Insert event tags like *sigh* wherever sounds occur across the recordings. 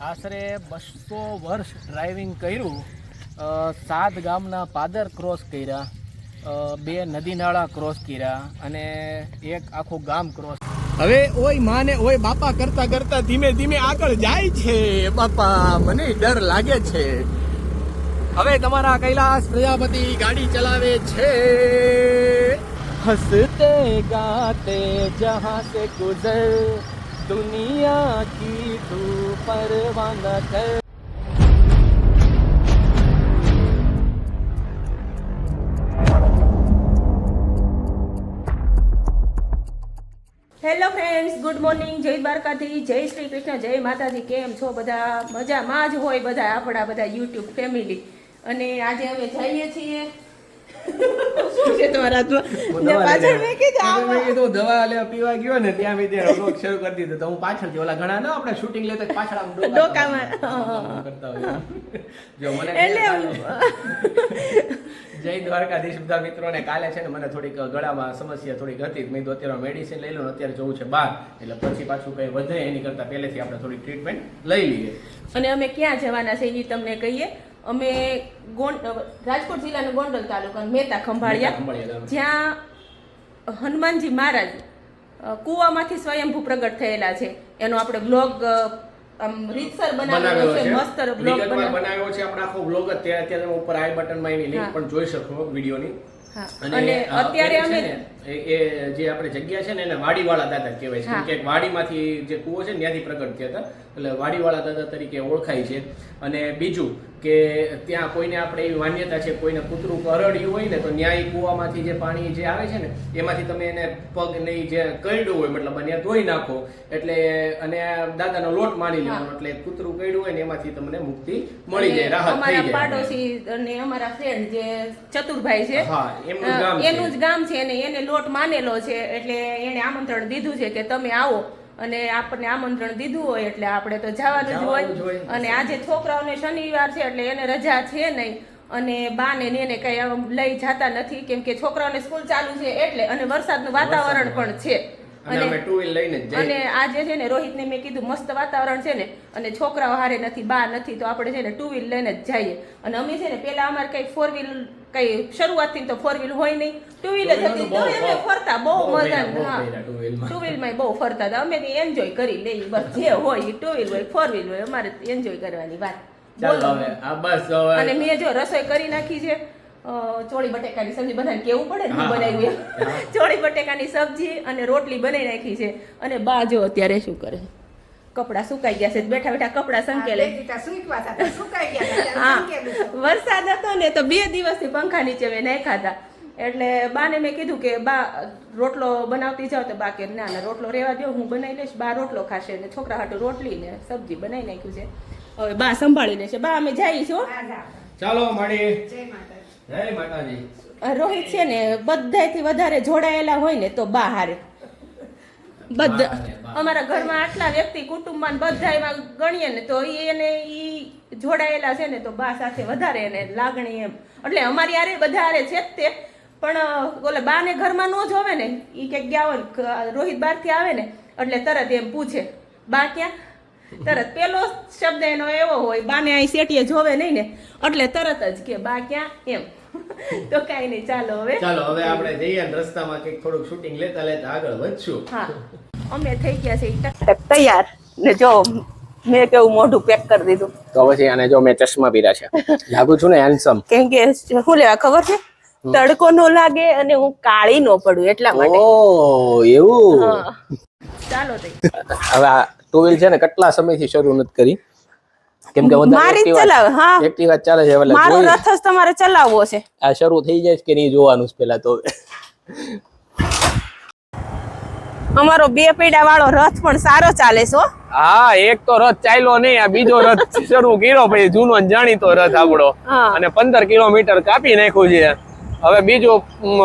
આશરે બસો વર્ષ ડ્રાઇવિંગ કર્યું. સાત ગામના પાદર ક્રોસ કર્યા. બે નદી નાળા ક્રોસ કર્યા અને એક આખું ગામ ક્રોસ હવે ઓય માને, ઓય બાપા કરતા કરતા ધીમે ધીમે આગળ જાય છે. બાપા, મને ડર લાગે છે. હવે તમારા કૈલાસ પ્રજાપતિ ગાડી ચલાવે છે. હસતે ગાતે જહાં સે ગુજર દુનિયા કી તું પરવા ન કર હેલો ફ્રેન્ડ્સ ગુડ મોર્નિંગ જય દ્વારકાથી જય શ્રી કૃષ્ણ, જય માતાજી, કેમ છો બધા? મજામાં જ હોય બધા, આપણા બધા યુટ્યુબ ફેમિલી અને આજે અમે જઈએ છીએ *laughs* જય દ્વારકાધીશ બધા મિત્રોને. કાલે છે ને મને થોડીક ગળામાં સમસ્યા થોડીક હતી. મેં તો અત્યારે મેડિસિન લઈ લઉં અત્યારે જવું છે બહાર. એટલે પછી પાછું કઈ વધે એની કરતા પહેલેથી આપણે થોડી ટ્રીટમેન્ટ લઈ લઈએ. અને અમે ક્યાં જવાના છે એ તમને કહીએ. અમે ગોંડ રાજકોટ જિલ્લાનો ગોંડલ તાલુકા મહેતા ખંભાળિયા. જ્યાં હનુમાનજી મહારાજ કૂવામાંથી સ્વયંભૂ પ્રગટ થયેલા છે. એનો આપણે બ્લોગ આમ રીતસર બનાવેલો છે મસ્ત બ્લોગ બનાવ્યો છે આપણે આખો બ્લોગ અત્યારે અત્યારે તમે ઉપર આઈ બટનમાં એની લિંક પણ જોઈ શકો વિડીયોની. અને અત્યારે અમે એ જે આપણે જગ્યા છે ને એને વાડીવાળા દાદા કહેવાય છે. કે વાડીમાંથી જે કૂવો છે ત્યાંથી પ્રગટ થયા હતા. એટલે વાડીવાળા દાદા તરીકે ઓળખાય છે. અને બીજું કે ત્યાં કોઈને આપણે એવી માન્યતા છે કોઈને કૂતરું કરડ્યું હોય ને તો ન્યાય કૂવામાંથી જે પાણી જે આવે છે ને એમાંથી તમે એને પગ નહીં જે કરડ્યું હોય મતલબ ત્યાં ધોઈ નાખો. એટલે અને દાદાનો લોટ માની લેવાનો એટલે કૂતરું કરડ્યું હોય ને એમાંથી તમને મુક્તિ મળી જાય રાહત થઈ અમારા જાય. પાડોશી અને અમારા ફ્રેન્ડ જે ચતુરભાઈ એમનું છે. એનું જ ગામ છે અને એને લોટ માનેલો છે એટલે એને આમંત્રણ દીધું છે કે તમે આવો. અને આપણને આમંત્રણ દીધું હોય એટલે આપણે તો જવાનું જ હોય. અને આજે છોકરાઓને શનિવાર છે એટલે એને રજા છે નહીં. અને બાને ને એને કઈ લઈ જતા નથી. કેમ કે છોકરાઓને સ્કૂલ ચાલુ છે એટલે અને વરસાદનું વાતાવરણ પણ છે. અને આજે છે ને રોહિતને મેં કીધું મસ્ત વાતાવરણ છે ને. અને છોકરાઓ હારે નથી બા નથી તો આપણે છે ને ટુ વ્હીલ લઈને જ જઈએ. અને અમે છે ને પેલા અમારે કઈ ફોર વ્હીલ કઈ શરૂઆતથી તો ફોર વ્હીલ હોય નહીં. ટુ વ્હીલ જ હતી તો અમે ફરતા બહુ મજા હા. ટુ વ્હીલમાં બહુ ફરતા હતા. અમે એન્જોય કરી લઈ બસ જે હોય ટુ વ્હીલ હોય ફોર વ્હીલ હોય અમારે એન્જોય કરવાની વાત. અને મેં જો રસોઈ કરી નાખી છે. ચોળી બટેકાની સબ્જી બધાને કેવું પડે ને હું બનાવી હા. *laughs* ચોળી બટેકાની સબ્જી અને રોટલી બનાવી નાખી છે. અને બા જો અત્યારે શું કરે કપડા સુકાઈ ગયા છે. બેઠા બેઠા કપડા સંકેલે. હા. વરસાદ હતો ને તો બે દિવસથી પંખા નીચે મેં નાખ્યા હતા. એટલે બાને મેં કીધું કે બા રોટલો બનાવતી જાઓ. તો બા કે ના ના રોટલો રહેવા દો હું બનાવી લઈશ. બા રોટલો ખાશે ને છોકરા હાટુ રોટલી ને સબ્જી બનાવી નાખ્યું છે. હવે બા સંભાળી લેશે બા અમે જઈએ છો ચાલો મળી જય માતાજી. રોહિત છે ને બધાયથી વધારે જોડાયેલા હોય ને તો બા હારે. બધા. અમારા ઘરમાં આટલા વ્યક્તિ કુટુંબમાં બધા એમાં ગણીએ ને તો એ એને ઈ જોડાયેલા છે ને તો બા સાથે વધારે એને લાગણી એમ. એટલે અમારી આરે બધા આરે છે જ તે. પણ ઓલે બા ને ઘરમાં ન જોવે ને એ ક્યાંક ગયા હોય રોહિત બહારથી આવે ને એટલે તરત એમ પૂછે બા ક્યાં? તરત પેલો શબ્દ એનો એવો હોય બાને અહીં સેટીએ જોવે નહીં ને. એટલે તરત જ કે બા ક્યાં? એમ. તો કઈ નહીં ચાલો હવે. ચાલો હવે આપણે જઈએ રસ્તામાં કંઈક થોડુંક શૂટિંગ લેતા લેતા આગળ વધશું. હા. અમે થઈ ગયા છે તૈયાર. ને જો મેં કેવું મોઢું પેક કરી દીધું. તો પછી આને જો મેં ચશ્મા પીરા છે. લાગુ છું ને હેન્ડસમ કેમ કે શું લેવા ખબર છે? તડકો નો લાગે અને હું કાળી નો પડું એટલા માટે. ઓ એવું? ચાલો હવે આ ટુ વ્હીલ છે ને કેટલા સમયથી શરૂ નથી કરી? કેમ કે મારી જ હા. એક્ટિવા ચાલે છે એટલે મારો રથ જ તમારે ચલાવવો છે. આ શરૂ થઈ જાય કે નહીં જોવાનું છે પેલા તો અમારો બે પૈડા વાળો રથ પણ સારો ચાલે છે હા. એક તો રથ ચાલ્યો નહીં આ બીજો રથ શરૂ કર્યો ભાઈ જૂનો ને જાણીતો રથ આપણો. હા. અને પંદર કિલોમીટર કાપી નાખ્યું છે. હવે બીજું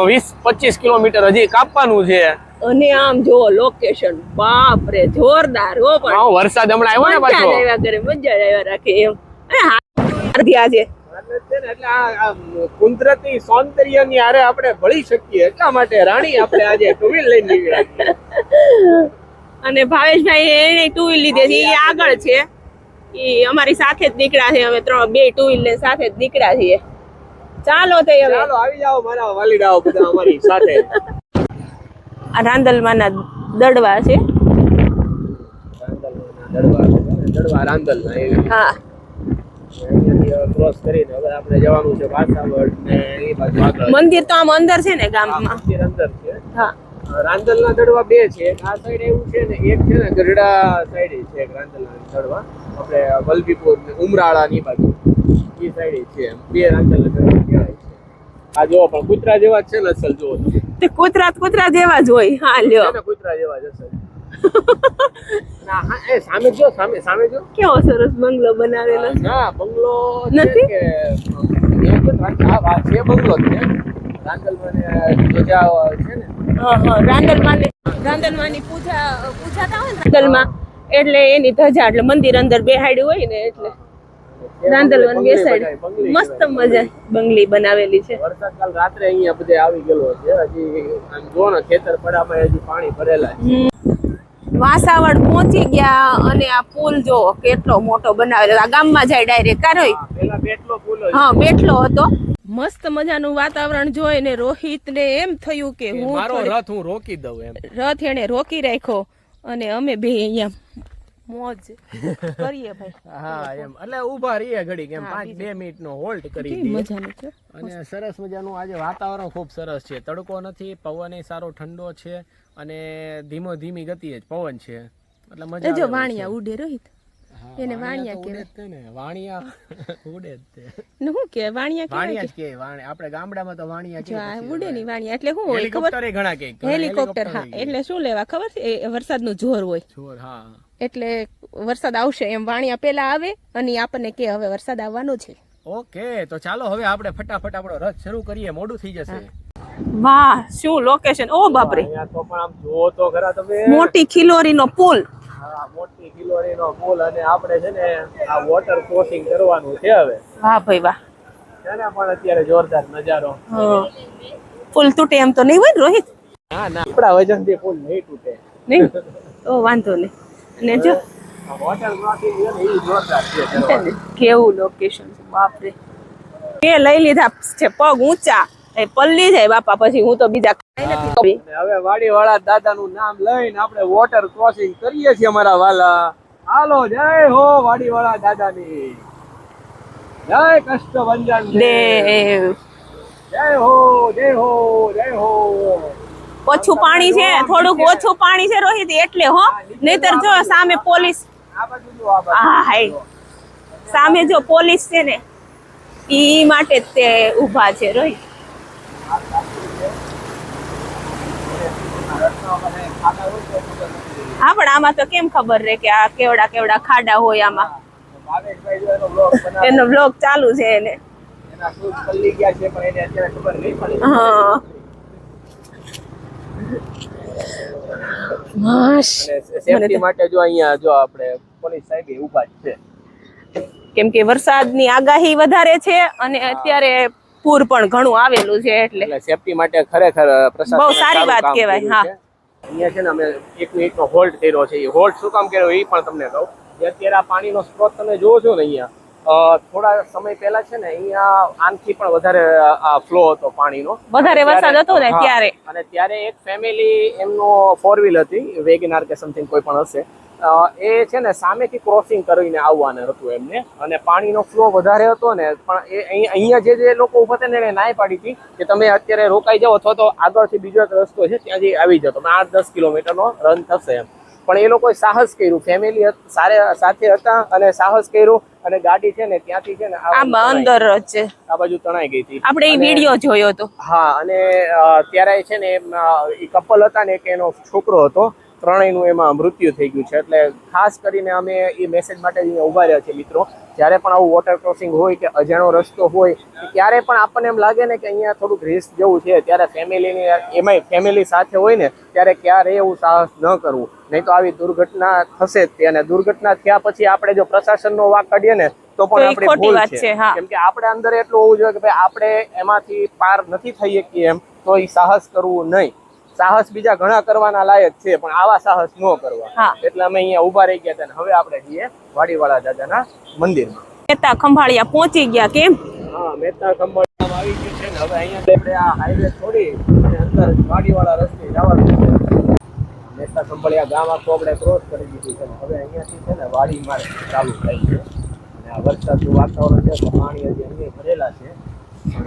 વીસ પચીસ કિલોમીટર હજી કાપવાનું છે. અને આમ જો લોકેશન બાપ રે જોરદાર હો પણ. હા, વરસાદ હમણાં આવ્યો ને મજા આવ્યા કરે મજા આવ્યા રાખે એમ. અરે આજે. એટલે આ કુદરતી સૌંદર્યની આરે આપણે ભળી શકીએ. એટલા માટે રાણી આપણે આજે ટુ વ્હીલ લઈને નીકળ્યા અને ભાવેશભાઈ એને ટુ વ્હીલ લીધે છે. એ આગળ છે. ઈ અમારી સાથે જ નીકળ્યા છે. અમે ત્રણ બે ટુ વ્હીલર સાથે જ નીકળ્યા છીએ. ચાલો તે ચાલો આવી જાઓ મારા વાલીડાઓ બધા અમારી સાથે. આ રાંદલમાંના દડવા છે. દડવા રાંદલના હા. ક્રોસ કરીને હવે આપણે જવાનું છે વાસાવડ ને એ બાજુ મંદિર તો આમ અંદર છે ને ગામ ગામમાં. મંદિર અંદર છે હા. રાંદલના દડવા બે છે. આ સાઈડ એવું છે ને, એક છે ને ગઢડા સાઈડ છે રાંદલના દડવા. આપણે વલભીપુર ને ઉમરાળા ની બાજુ. એ સાઈડ છે. બે રાંદલના દડવા. આ જો પણ કૂતરા જેવા છે ને અસલ જો. તે કૂતરા કૂતરા જેવા જ હોય. હા લ્યો. કૂતરા જેવા જ અસલ. ના હા એ સામે જો સામે સામે જો કેવો સરસ બંગલો બનાવેલો છે. ના બંગલો નથી? કે એ તો આ છે બંગલો છે. ધ્વજા છે ને. હા, હા, રાંદલમાં ને- રાંદલમાંની પૂજા પૂજાતા હોય ને રાંદલમાં એટલે એની ધજા એટલે મંદિર અંદર બેહાડ્યું હોય ને એટલે. રાંદલમાં બંગલી બેસાડી મસ્ત મજા બંગલી બનાવેલી છે. વરસાદ કાલ રાત્રે અહીંયા બધે આવી ગયેલો છે. હજી આમ જો ને ખેતર પડામાં હજી પાણી ભરેલા છે. વાસાવડ પહોંચી ગયા અને આ પુલ જો કેટલો મોટો બનાવેલો આ ગામમાં જાય ડાયરેક્ટ કારોય હા, પેલા બેટલો પુલ હા બેઠલો હતો. મસ્ત મજાનું વાતાવરણ જોઈ ને રોહિત ને એમ થયું કે કે હું મારો રથ હું રોકી દઉં એમ. રથ એને રોકી રાખ્યો અને અમે બે અહીંયા મોજ કરીએ ભાઈ. હા એમ. એટલે ઊભા રહીએ ઘડી કેમ પાંચ બે મિનિટ નો હોલ્ડ કરી દઈએ. અને સરસ મજાનું આજે વાતાવરણ ખૂબ સરસ છે. તડકો નથી પવન સારો ઠંડો છે અને ધીમો ધીમી ગતિએ જ પવન છે. એટલે મજા જો વાણિયા ઉડે રોહિત. એને વાણિયા જ ને વાણિયા *laughs* ઉડે જ તે. ને શું કે વાણિયા વાણિયા જ કે વાણિયા આપણે ગામડામાં તો વાણિયા કે જો ઉડે ની વાણિયા એટલે શું હોય ખબર? ઘણા કે હેલિકોપ્ટર હા એટલે શું લેવા ખબર છે? વરસાદનું જોર હોય. જોર હા. એટલે વરસાદ આવશે એમ વાણિયા પેલા આવે અને આપણને કે હવે વરસાદ આવવાનો છે. ઓકે તો ચાલો હવે આપણે ફટાફટ આપણો રથ શરૂ કરીએ મોડું થઈ જશે. વાહ શું લોકેશન ઓ બાપરે. તો પણ આમ જુઓ તો ખરા તમે. મોટી ખિલોરીનો પુલ. મોટી કિલોરીનો પુલ અને આપણે છે ને આ વોટર ક્રોસિંગ કરવાનું છે હવે. વાહ ભાઈ વાહ. ને પણ અત્યારે જોરદાર નજારો. પુલ તૂટે એમ તો નહીં હોય રોહિત? ના ના. આપણા વજનથી પુલ નહીં તૂટે. નહીં? ઓ વાંધો નહીં. અને જો? વોટર ક્રોસિંગ છે ને એ જોરદાર છે. કેવું લોકેશન છે બાપરે. કે લઈ લીધા છે પગ ઊંચા. એ પલ્લી જાય બાપા પછી હું તો બીજા હવે નથી વાળા દાદા નું નામ લઈને આપણે વોટર ક્રોસિંગ કરીએ છીએ અમારા વાલા. હાલો જય હો વાડીવાળા દાદાની. જય કષ્ટભંજન દેવ. જય હો જય હો જય હો. ઓછું પાણી છે થોડુંક ઓછું પાણી છે રોહિત એટલે હો. નહીતર જો સામે પોલીસ. હા હાય. સામે જો પોલીસ છે ને ઈ માટે ઊભા તે ઊભા છે રોહિત. હા પણ આમાં તો કેમ ખબર રે કે આ કેવડા કેવડા ખાડા હોય આમાં? એનો બ્લોગ ચાલુ છે એને. કેમ કે વરસાદની આગાહી વધારે છે અને અત્યારે પૂર પણ ઘણું આવેલું છે એટલે સેફટી માટે ખરેખર બહુ સારી વાત કેવાય કહેવાય, હા. અહીંયા છે ને અમે એક મિનિટનો હોલ્ડ કર્યો છે. એ હોલ્ડ શું કામ કર્યો એ પણ તમને કહું. જે અત્યારે આ પાણીનો સ્ત્રોત તમે જોવો છો ને અહીંયા થોડા સમય પહેલા છે ને અહીંયા આનથી પણ વધારે આ ફ્લો હતો પાણીનો. વધારે વરસાદ હતો ને ત્યારે. અને ત્યારે એક ફેમિલી એમનો ફોર વ્હીલ હતી વેગનાર કે સમથિંગ કોઈ પણ હશે. એ છે ને સામેથી ક્રોસિંગ કરીને આવવાનું હતું એમને. અને પાણીનો ફ્લો વધારે હતો ને પણ એ અહીં- અહીંયા જે જે લોકો ઊભા હતા ને એને નાય પાડી હતી કે તમે અત્યારે રોકાઈ જાઓ અથવા તો આગળથી બીજો એક રસ્તો છે ત્યાંથી આવી જાઓ. તમે આઠ દસ કિલોમીટરનો રન થશે એમ. પણ એ લોકોએ સાહસ કર્યું. ફેમિલી સારે સાથે હતા અને સાહસ કર્યું અને ગાડી છે ને ત્યાંથી છે ને આ અંદર છે. આ બાજુ તણાઈ ગઈ હતી. આપણે એ વીડિયો જોયો હતો. હા અને ત્યારે છે ને એ કપલ હતા ને કે એનો છોકરો હતો. ત્રણેયનું એમાં મૃત્યુ થઈ ગયું છે. એટલે ખાસ કરીને અમે એ મેસેજ માટે જ અહીંયા ઊભા રહ્યા છીએ મિત્રો. જ્યારે પણ આવું વોટર ક્રોસિંગ હોય કે અજાણો રસ્તો હોય ત્યારે પણ આપણને એમ લાગે ને કે અહીંયા થોડુંક રિસ્ક જેવું છે. ત્યારે ફેમિલીની એમાંય ફેમિલી સાથે હોય ને ત્યારે ક્યારે એવું સાહસ ન કરવું. નહીં તો આવી દુર્ઘટના થશે જ તે. અને દુર્ઘટના થયા પછી આપણે જો પ્રશાસનનો વાંક કાઢીએ ને તો પણ આપણે ભૂલ છે, કેમ કે આપણે અંદર એટલું હોવું જોઈએ કે ભાઈ આપણે એમાંથી પાર નથી થઈ શકીએ એમ તો એ સાહસ કરવું નહીં. સાહસ બીજા ઘણા કરવાના લાયક છે પણ આવા સાહસ ન કરવા. એટલે અમે અહીંયા ઊભા રહી ગયા હતા હવે આપણે જઈએ વાડીવાળા દાદાના મંદિરમાં. કેતા ખંભાળિયા પહોંચી ગયા કેમ હા મહેતા કંબળ આવી ગયું છે ને હવે અહીંયા આપણે આ હાઈવે છોડી અને અંદર વાડીવાળા રસ્તે જવાનું છે. મહેતા કંબળિયા ગામ આખું આપણે ક્રોસ કરી દીધું છે હવે અહીંયાથી છે ને વાડી માર્ગ ચાલુ થાય છે અને આ વરસાદનું વાતાવરણ છે તો પાણી હજી અહીંયા ભરેલા છે.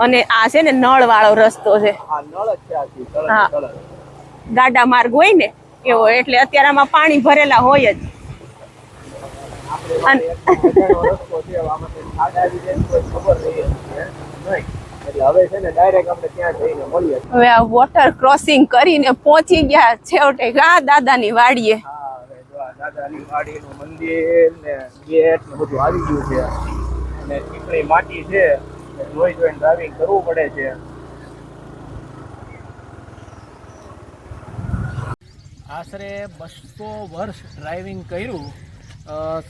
અને આ છે ને નળ વાળો રસ્તો છે. આ નળ જ છે આખી હા. ગાડા માર્ગ હોય ને એવો એટલે અત્યારે આમાં પાણી ભરેલા હોય જ. હવે આ વોટર ક્રોસિંગ કરીને પહોંચી ગયા છેવટે ગા દાદાની વાડીએ. દાદાની વાડીનું મંદિર ને ગેટ ને બધું આવી ગયું છે. અને ચીકણી માટી છે જોઈ જોઈને ડ્રાઇવિંગ કરવું પડે છે. આશરે બસો વર્ષ ડ્રાઇવિંગ કર્યું.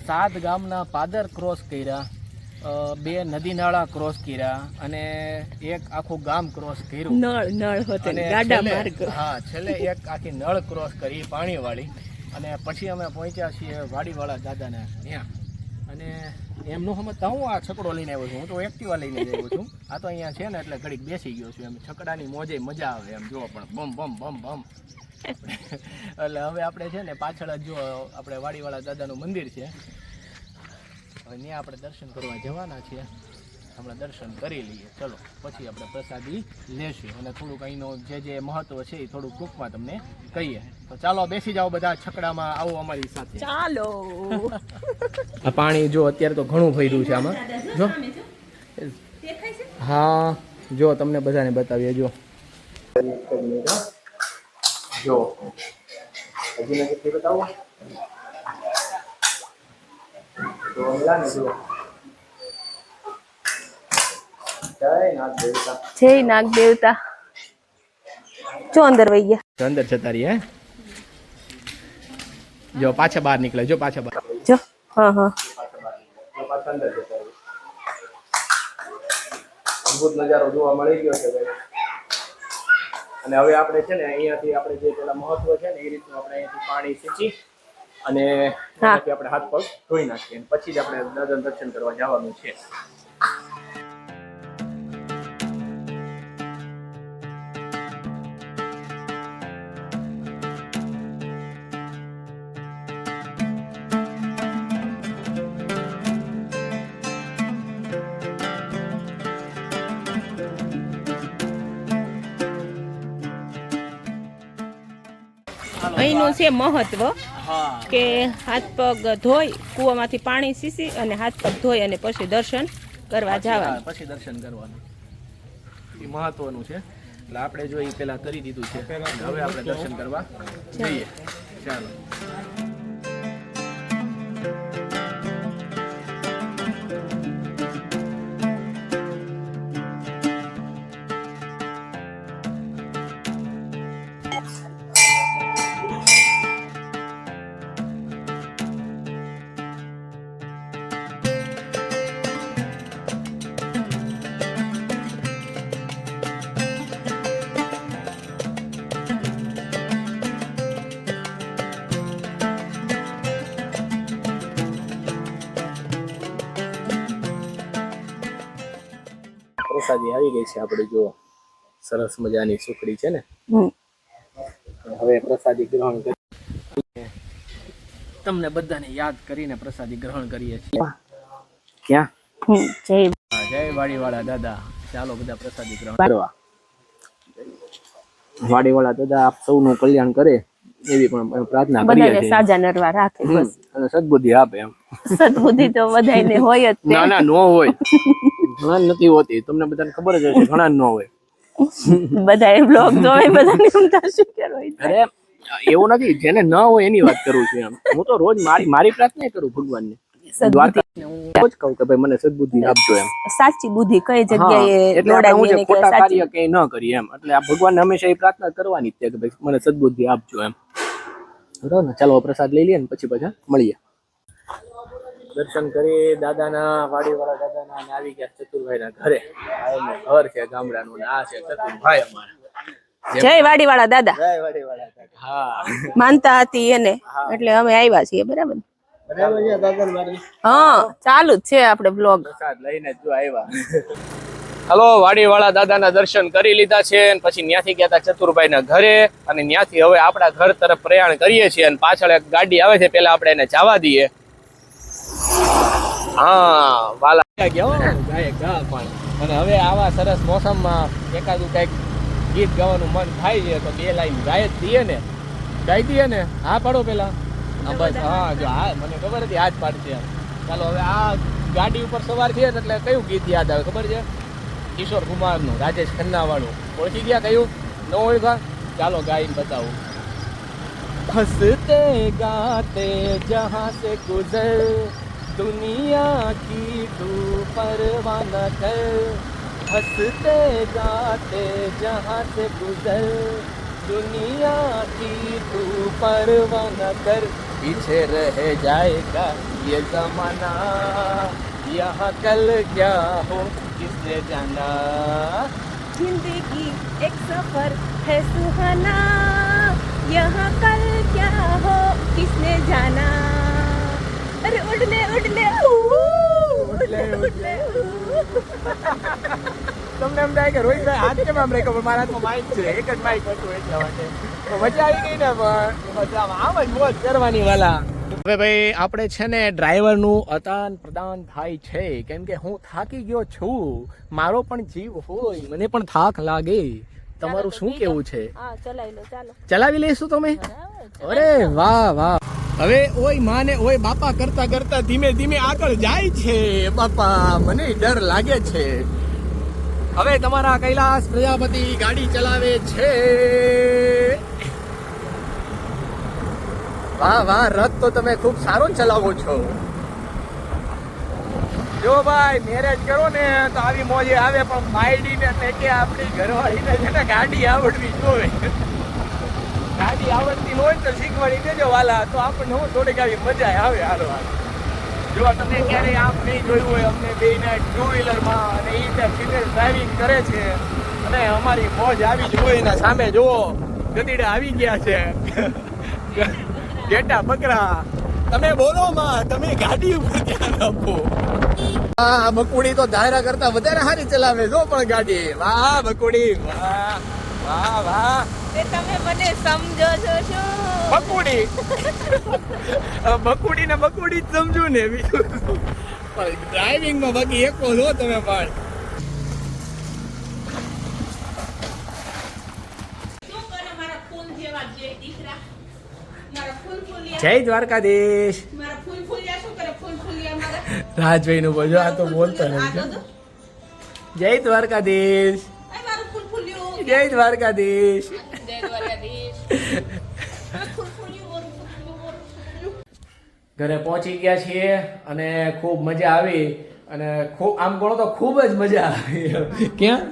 સાત ગામના પાદર ક્રોસ કર્યા. બે નદી નાળા ક્રોસ કર્યા અને એક આખું ગામ ક્રોસ કર્યું. નળ નળ અને ગાડા માર્ગ. હા છેલ્લે એક આખી નળ ક્રોસ કરી પાણીવાળી. અને પછી અમે પહોંચ્યા છીએ વાડીવાળા દાદાના ત્યાં અને એમનું સમજતા હું આ છકડો લઈને આવ્યો છું. હું તો એક્ટિવા લઈને આવ્યો છું. આ તો અહીંયા છે ને એટલે ઘડીક બેસી ગયો છું. એમ છકડાની મોજે મજા આવે એમ. જો પણ બમ બમ બમ બમ. *laughs* એટલે હવે આપણે છે ને પાછળ જ જો આપણે વાડીવાળા દાદાનું મંદિર છે. હવે ત્યાં આપણે દર્શન કરવા જવાના છીએ. હમણાં દર્શન કરી લઈએ. ચલો પછી આપણે પ્રસાદી લેશું. અને થોડુંક અહીંનો જે જે મહત્વ છે એ થોડુંક ટૂંકમાં તમને કહીએ. તો ચાલો બેસી જાઓ બધા છકડામાં આવો અમારી સાથે. ચાલો. આ પાણી જો અત્યારે તો ઘણું ભર્યું છે આમાં. જો. હા જો તમને બધાને બતાવીએ જો. જો. હજી નજીકથી બતાવો. તો ઓલા ને જો. જય નાથ નાગ દેવતા. જો અંદર વહી ગયા. અંદર જતા રહી હે? જો પાછા બહાર નીકળે જો પાછા બહાર. જો હા હા. પાછા અંદર જતા રહી. અદ્ભુત નજારો જોવા મળી ગયો છે ભાઈ. અને હવે આપણે છે ને અહીંયાથી આપણે જે પેલા મહત્વ છે ને એ રીતનું આપણે અહીંયાથી પાણી સિંચી અને આપણે હાથ પગ ધોઈ નાખીએ પછી જ આપણે દર્શન કરવા જવાનું છે. અહીંનું છે મહત્વ કે હાથ પગ ધોઈ કૂવામાંથી પાણી સીસી અને હાથ પગ ધોઈ અને પછી દર્શન કરવા જવાનું. પછી દર્શન કરવાનું. એ મહત્વનું છે. એટલે આપણે જો એ પેલા કરી દીધું છે. હવે આપણે દર્શન કરવા જઈએ. ચાલો. પ્રસાદી આવી ગઈ છે આપણે જો સરસ મજાની સુખડી છે ને? હવે પ્રસાદી ગ્રહણ કરી. તમને બધાને યાદ કરીને પ્રસાદી ગ્રહણ કરીએ છીએ. ક્યાં? જય જય વાડીવાળા દાદા. ચાલો બધા પ્રસાદી ગ્રહણ કરવા. વાડીવાળા દાદા આપ સૌનું કલ્યાણ કરે. એવી પણ પ્રાર્થના કરીએ છીએ. સાજા નરવા રાખે બસ. અને સદબુદ્ધિ આપે એમ. સદબુદ્ધિ તો બધાને હોય જ ના ના નો હોય. ઘણા નથી હોતી. તમને બધાને ખબર જ હશે ઘણા ન હોય. બધાએ બ્લોગ જોવે બધાને એમ થશે કે રોહિત અરે એવું નથી. જેને ન હોય એની વાત કરું છું એમ. હું તો રોજ મારી મારી પ્રાર્થના કરું ભગવાનને. હું કહું કે ભાઈ મને સદબુદ્ધિ આપજો એમ. સાચી બુદ્ધિ કઈ જગ્યાએ એટલે આપણે હું દોડાવી છે એને કે કાર્ય કઈ ન કરીએ એમ. એટલે આ ભગવાનને હંમેશા એ પ્રાર્થના કરવાની છે કે ભાઈ મને સદબુદ્ધિ આપજો એમ. બરાબર ને? ચાલો પ્રસાદ લઈ લઈએ ને પછી પાછા મળીએ. દર્શન કરી દાદાના વાડીવાળા દાદાના અને આવી ગયા ચતુરભાઈ ના ઘરે ઘર છે ગામડાનું નું આ છે ચતુરભાઈ અમારા. જય વાડીવાળા દાદા. હા. માનતા હતી એને. એટલે અમે આવ્યા છીએ બરાબર હા ચાલુ જ છે આપણે બ્લોગ લઈને જો આવ્યા હલો વાડીવાળા દાદાના દર્શન કરી લીધા છે અને પછી ત્યાંથી ગયા હતા ચતુરભાઈના ઘરે અને ત્યાંથી હવે આપણા ઘર તરફ પ્રયાણ કરીએ છીએ અને પાછળ એક ગાડી આવે છે પેલા આપણે એને જવા દઈએ. હા વાલા. ગયો ગાય ગા પણ. અને હવે આવા સરસ મોસમમાં એકાદું કંઈક ગીત ગાવાનું મન થાય છે તો બે લાઈન ગાય જ દઈએ ને. ગાઈ દઈએ ને. હા પાડો પેલા. બસ હા જો હા મને ખબર હતી આ જ પાડશે ચાલો હવે આ ગાડી ઉપર સવાર થઈએ ને એટલે કયું ગીત યાદ આવે ખબર છે કિશોર કુમારનું રાજેશ ખન્ના વાળું ઓળખી ગયા કયું ન ઓળખા ચાલો ગાઈને બતાવું હસતે ગાતે જહાં સે ગુજર दुनिया की तू परवाह न कर हंसते गाते जहाँ से गुजर दुनिया की तू परवाह न कर पीछे रह जाएगा ये जमाना। यहाँ कल क्या हो किसने जाना? ज़िंदगी एक सफ़र है सुहाना। यहाँ कल क्या हो किसने जाना? अरे उड़ले उड़ले उड़ले उड़ले, उड़ले, उड़ले, उड़ले તમને એમ થાય કે રોહિતભાઈ હાથ કેમ આમ પણ મારા હાથમાં માઇક છે એક જ માઇક હતું એટલા માટે. તો મજા આવી ગઈ ને પણ આમ જ મોજ કરવાની વાલા. હવે ભાઈ આપણે છે ને ડ્રાઈવરનું અતાન પ્રદાન થાય છે. કેમ કે હું થાકી ગયો છું. મારો પણ જીવ હોય મને પણ થાક લાગે. તમારું શું કેવું છે? ચલાવી લો ચલાવી લઈશું તમે? અરે વાહ વાહ. હવે ઓય માને ઓય બાપા કરતા કરતા ધીમે ધીમે આગળ જાય છે. બાપા મને ડર લાગે છે. હવે તમારા કૈલાસ પ્રજાપતિ ગાડી ચલાવે છે. વાહ વાહ, રથ તો તમે ખૂબ સારો ચલાવો છો. જો ભાઈ મેરેજ કરો ને તો આવી મોજે આવે, પણ માયડી ને કે આપણી ઘરવાળીને છે ને ગાડી આવડવી જોઈએ. ગાડી આવડતી હોય તો શીખવાડી દેજો વાલા, તો આપણને હું થોડીક આવી મજા આવે હારો જો તમે ક્યારેય આમ નહીં જોયું હોય, અમને બે ટુ વ્હીલરમાં અને એ ત્યાં ફિમેલ ડ્રાઇવિંગ કરે છે અને અમારી મોજ આવી જ હોય, એના સામે જુઓ, ગધીડા આવી ગયા છે. ગેટા બકરા. તમે બોલો માં, તમે ગાડી ઉપર ધ્યાન આપો. આ બકુડી તો ધાયરા કરતા વધારે સારી ચલાવે જો પણ ગાડી. વાહ બકુડી વાહ વાહ વાહ. તે તમે મને સમજો છો શું? બકુડી. બકુડી ને બકુડી જ સમજુ ને બીજું શું? પણ બાકી એકો લો તમે પણ. શું કરે મારા ફૂલ જેવા જે દીકરા? મારા ફૂલ ફૂલિયા? જય દ્વારકાધીશ. મારા ફૂલ ફૂલિયા શું કરે ફૂલ ફૂલિયા મારા? રાજભાઈ નું બોજો આ તો બોલતો નથી. જો. જય દ્વારકાધીશ. આ મારું ફૂલ ફૂલિયું. જય દ્વારકાધીશ જય દ્વારકાધીશ. ઘરે પહોંચી ગયા છીએ અને ખૂબ મજા આવી અને ખૂબ આમ ગણો તો ખૂબ જ મજા આવી. ક્યાં?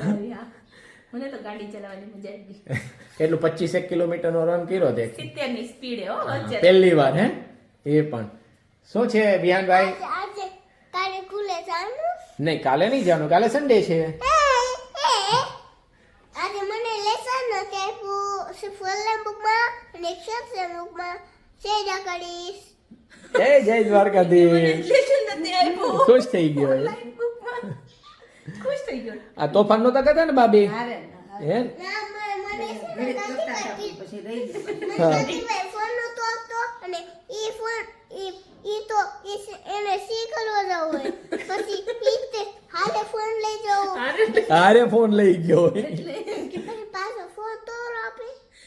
મને તો ગાડી ચલાવવાની મજા આવી ગઈ. કેટલું પચીસ એક કિલોમીટર નો રન કર્યો તે? સિત્તેરની સ્પીડે હો પહેલી વાર હે? એ પણ. શું છે વિહાનભાઈ? આજે કાલે ખુલે જાનું? નહીં કાલે નહીં જવાનું કાલે સન્ડે છે. આજે મને લેસન નથી આપ્યું. ફોલના બુકમાં અને એક્સેપ્શન બુકમાં સેજા કરીશ. જય જય દ્વારકાધીશ. ખુશ થઈ ગયો એ. ખુશ થઈ ગયો. આ તોફાન નતા કરતા ને બાબી? હે? નથી ફોન નતો આપતો અને ઈ ફોન ઈ ઈ તો ઈ સ- એને સી કરવા પછી ઈ ફોન લઈ જવું. હારે ફોન લઈ ગયો એ.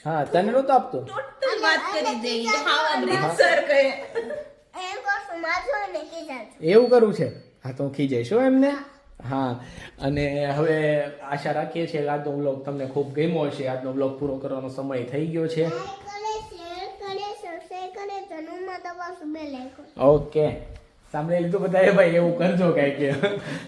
હા તને નતો આપતો? ટોટલ વાત કરી દે સર કહે એમ કરશું માજો ને કીધા એવું કરવું છે? હા તો ખીજાઈશ હો એમને. હા અને હવે આશા રાખીએ છીએ કે આજનો બ્લોગ તમને ખૂબ ગમ્યો હશે. આજનો બ્લોગ પૂરો કરવાનો સમય થઈ ગયો છે. ઓકે. સાંભળી લીધું બધાએ? ભાઈ એવું કરજો કાંઈક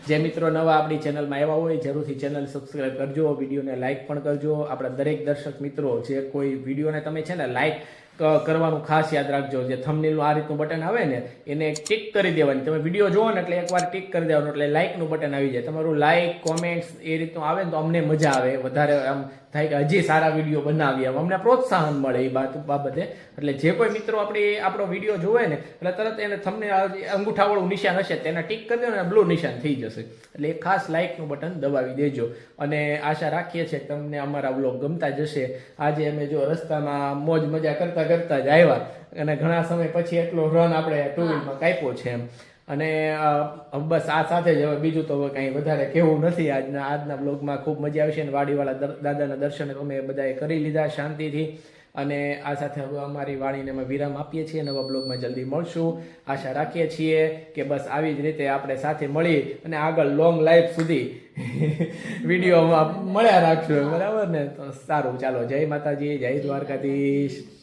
જે મિત્રો નવા આપણી ચેનલમાં આવ્યા હોય જરૂરથી ચેનલ સબસ્ક્રાઇબ કરજો વિડીયોને લાઇક પણ કરજો. આપણા દરેક દર્શક મિત્રો જે કોઈ વિડીયોને તમે છે ને લાઇક કરવાનું ખાસ યાદ રાખજો. જે થમનીલનું આ રીતનું બટન આવે ને, એને ટિક કરી દેવાની. તમે વીડિયો જોવો ને એટલે એકવાર ટિક કરી દેવાનું. એટલે લાઇકનું બટન આવી જાય. તમારું લાઇક કોમેન્ટ્સ એ રીતનું આવે ને તો અમને મજા આવે. વધારે આમ થાય કે હજી સારા વીડિયો બનાવીએ. અમને પ્રોત્સાહન મળે એ બાત બાબતે. એટલે જે કોઈ મિત્રો આપણે આપણો વીડિયો જોવે ને, એટલે તરત એને તમને અંગૂઠાવાળું નિશાન હશે તેને ટીક કરી દો ને બ્લુ નિશાન થઈ જશે. એટલે એક ખાસ લાઇકનું બટન દબાવી દેજો. અને આશા રાખીએ છીએ તમને અમારા વ્લોગ ગમતા જશે. આજે અમે જો રસ્તામાં મોજ મજા કરતા કરતા જ આવ્યા. અને ઘણા સમય પછી એટલો રન આપણે ટુ વ્હીલમાં કાપ્યો છે એમ. અને બસ આ સાથે જ હવે બીજું તો કાંઈ વધારે કહેવું નથી. આજના આજના બ્લોગમાં ખૂબ મજા આવશે અને વાડીવાળા દાદાના દર્શન અમે બધાએ કરી લીધા શાંતિથી. અને આ સાથે હવે અમારી વાણીને અમે વિરામ આપીએ છીએ નવા બ્લોગમાં જલ્દી મળશું. આશા રાખીએ છીએ કે બસ આવી જ રીતે આપણે સાથે મળી અને આગળ લોંગ લાઈફ સુધી *laughs* વિડીયોમાં મળ્યા રાખશું. બરાબર ને? તો સારું. ચાલો, જય માતાજી, જય દ્વારકાધીશ.